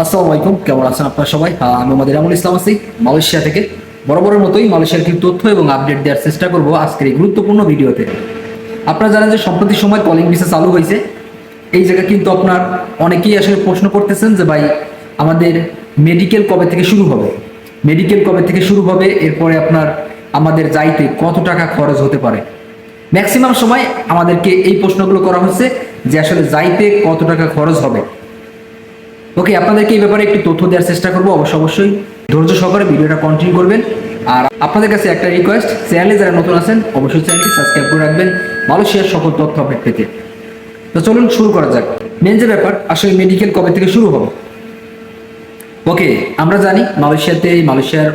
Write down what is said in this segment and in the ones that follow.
আসসালামু আলাইকুম, কেমন আছেন আপনারা সবাই? আমি মোহাম্মদ ইরামুল ইসলাম আছি মালয়েশিয়া থেকে। বরাবরের মতোই মালয়েশিয়ার কিছু তথ্য এবং আপডেট দেওয়ার চেষ্টা করব আজকের এই গুরুত্বপূর্ণ ভিডিওতে। আপনারা জানেন যে সম্প্রতি সময় কলিং ভিসা চালু হয়েছে। এই জায়গা কিন্তু আপনার অনেকেই আসলে প্রশ্ন করতেছেন যে ভাই, আমাদের মেডিকেল কবে থেকে শুরু হবে? মেডিকেল কবে থেকে শুরু হবে? এরপরে আপনার আমাদের যাইতে কত টাকা খরচ হতে পারে? ম্যাক্সিমাম সময় আমাদেরকে এই প্রশ্নগুলো করা হচ্ছে যে আসলে যাইতে কত টাকা খরচ হবে? ওকে, আপনাদেরকে এই ব্যাপারে একটু তথ্য দেওয়ার চেষ্টা করব, অবশ্য অবশ্যই। ধৈর্য সহকারে ভিডিওটা কন্টিনিউ করবেন। আর আপনাদের কাছে একটা রিকোয়েস্ট চ্যানেলে যারা নতুন আছেন, অবশ্যই চ্যানেলটি সাবস্ক্রাইব করে রাখবেন। মালয়েশিয়ার সকল তথ্য আপডেট পেতে তো চলুন শুরু করা যাক। মেন যে ব্যাপার, আসলে মেডিকেল কবে থেকে শুরু হবে? ওকে, আমরা জানি মালয়েশিয়াতে, মালয়েশিয়ার,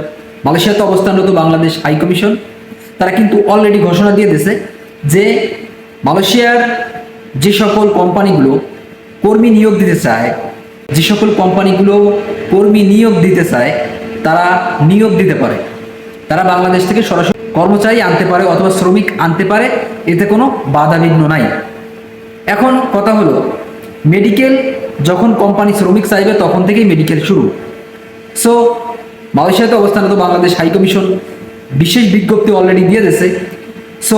মালয়েশিয়াতে অবস্থানরত বাংলাদেশ হাই কমিশন তারা কিন্তু অলরেডি ঘোষণা দিয়ে দিয়েছে যে মালয়েশিয়ার যে সকল কোম্পানিগুলো কর্মী নিয়োগ দিতে চায় যে সকল কোম্পানিগুলো কর্মী নিয়োগ দিতে চায়, তারা নিয়োগ দিতে পারে। তারা বাংলাদেশ থেকে সরাসরি কর্মচারী আনতে পারে অথবা শ্রমিক আনতে পারে, এতে কোনো বাধা বিঘ্ন নাই। এখন কথা হলো, মেডিকেল যখন কোম্পানি শ্রমিক চাইবে, তখন থেকেই মেডিকেল শুরু। সো মালয়েশিয়াতে অবস্থানত বাংলাদেশ হাই কমিশন বিশেষ বিজ্ঞপ্তি অলরেডি দিয়ে দিয়েছে। সো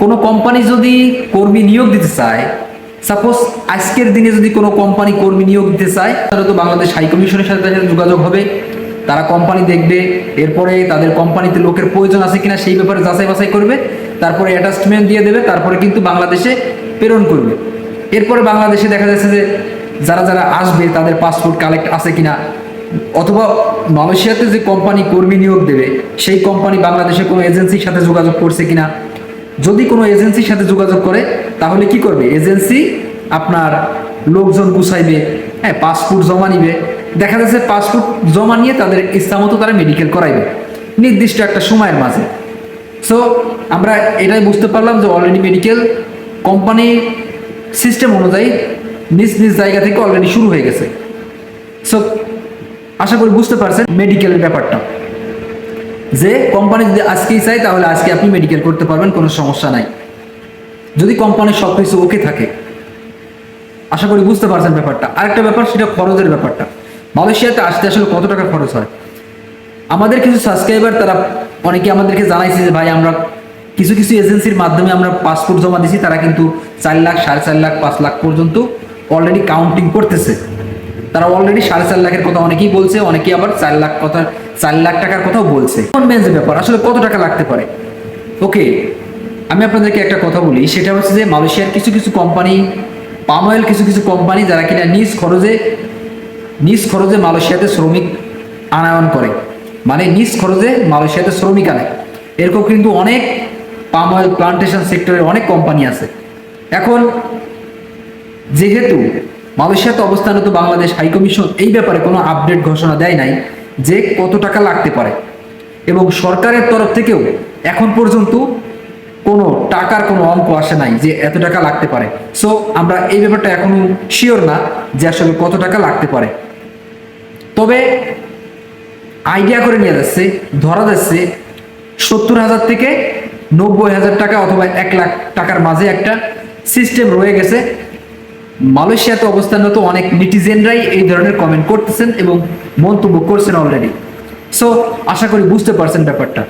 কোনো কোম্পানি যদি কর্মী নিয়োগ দিতে চায় সাপোজ আজকের দিনে যদি কোনো কোম্পানি কর্মী নিয়োগ দিতে চায়, তাহলে তো বাংলাদেশ হাই কমিশনের সাথে তাদের যোগাযোগ হবে। তারা কোম্পানি দেখবে, এরপরে তাদের কোম্পানিতে লোকের প্রয়োজন আছে কিনা সেই ব্যাপারে যাচাই বাছাই করবে, তারপরে অ্যাটাচমেন্ট দিয়ে দেবে, তারপরে কিন্তু বাংলাদেশে প্রেরণ করবে। এরপরে বাংলাদেশে দেখা যাচ্ছে যে যারা যারা আসবে, তাদের পাসপোর্ট কালেক্ট আছে কিনা, অথবা মালয়েশিয়াতে যে কোম্পানি কর্মী নিয়োগ দেবে, সেই কোম্পানি বাংলাদেশে কোনো এজেন্সির সাথে যোগাযোগ করছে কিনা যদি কোনো এজেন্সির সাথে যোগাযোগ করে, তাহলে কি করবে? এজেন্সি আপনার লোকজন গুছাইবে হ্যাঁ পাসপোর্ট জমা নিবে। দেখা যাচ্ছে পাসপোর্ট জমা নিয়ে তাদের ইচ্ছা মতো তারা মেডিকেল করাইবে। নির্দিষ্ট একটা সময়ের মাঝে। সো আমরা এটাই বুঝতে পারলাম যে অলরেডি মেডিকেল কোম্পানি সিস্টেম অনুযায়ী নিজ নিজ জায়গা থেকে অলরেডি শুরু হয়ে গেছে। সো আশা করি বুঝতে পারছেন মেডিকেলের ব্যাপারটা। যে কোম্পানি যদি আজকেই চাই তাহলে আজকে আপনি মেডিকেল করতে পারবেন, কোনো সমস্যা নাই। যদি কোম্পানির সব কিছু ওকে থাকে, আশা করি বুঝতে পারছেন ব্যাপারটা। আরেকটা ব্যাপার, সেটা খরচের ব্যাপারটা। মালয়েশিয়াতে আসতে আসলে কত টাকা খরচ হয়? আমাদের কিছু সাবস্ক্রাইবার তারা অনেকে আমাদেরকে জানাইছে যে, ভাই, আমরা কিছু কিছু এজেন্সির মাধ্যমে আমরা পাসপোর্ট জমা দিছি, তারা কিন্তু চার লাখ, সাড়ে চার লাখ, পাঁচ লাখ পর্যন্ত অলরেডি কাউন্টিং করতেছে। তারা অলরেডি সাড়ে চার লাখের কথা অনেকেই বলছে, অনেকেই আবার চার লাখ কথা, চার লাখ টাকার কথাও বলছে। কোন মেন ব্যাপার? আসলে কত টাকা লাগতে পারে? ওকে আমি আপনাদেরকে একটা কথা বলি, সেটা হচ্ছে যে মালয়েশিয়ার কিছু কিছু কোম্পানি পাম অয়েল কিছু কিছু কোম্পানি যারা কিনা নিজ খরচে নিজ খরচে মালয়েশিয়াতে শ্রমিক আনায়ন করে। মানে নিজ খরচে মালয়েশিয়াতে শ্রমিক আনে। এরকম কিন্তু অনেক পাম অয়েল প্লান্টেশন সেক্টরের অনেক কোম্পানি আছে। এখন, যেহেতু মালয়েশিয়াতে অবস্থানত বাংলাদেশ হাই কমিশন এই ব্যাপারে কোনো আপডেট ঘোষণা দেয় নাই যে কত টাকা লাগতে পারে। এবং সরকারের তরফ থেকেও এখন পর্যন্ত কোনো টাকার কোনো অঙ্ক আসে নাই যে এত টাকা লাগতে পারে। সো আমরা এই ব্যাপারটা এখনও শিওর না যে আসলে কত টাকা লাগতে পারে। তবে আইডিয়া করে নিয়ে যাচ্ছে, ধরা যাচ্ছে সত্তর হাজার থেকে নব্বই হাজার টাকা অথবা এক লাখ টাকার মাঝে একটা সিস্টেম রয়ে গেছে। মালয়েশিয়াতে অবস্থানরত অনেক নিটিজেনরাই এই ধরনের কমেন্ট করতেছেন এবং মন্তব্য করছেন অলরেডি সো আশা করি বুঝতে পারছেন ব্যাপারটা।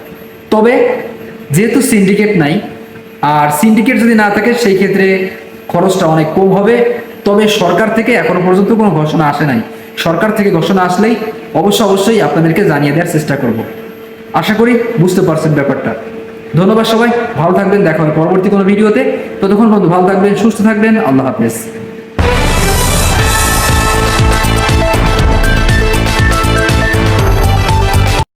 তবে, যেহেতু সিন্ডিকেট নাই, আর সিন্ডিকেট যদি না থাকে, সেই ক্ষেত্রে খরচটা অনেক কম হবে। তবে সরকার থেকে এখনও পর্যন্ত কোনো ঘোষণা আসে নাই। সরকার থেকে ঘোষণা আসলেই অবশ্য অবশ্যই আপনাদেরকে জানিয়ে দেওয়ার চেষ্টা করব। আশা করি বুঝতে পারছেন ব্যাপারটা। ধন্যবাদ সবাই। ভালো থাকবেন। দেখা হবে পরবর্তী কোনো ভিডিওতে। ততক্ষণ বন্ধু, ভালো থাকবেন, সুস্থ থাকবেন। আল্লাহ হাফেজ।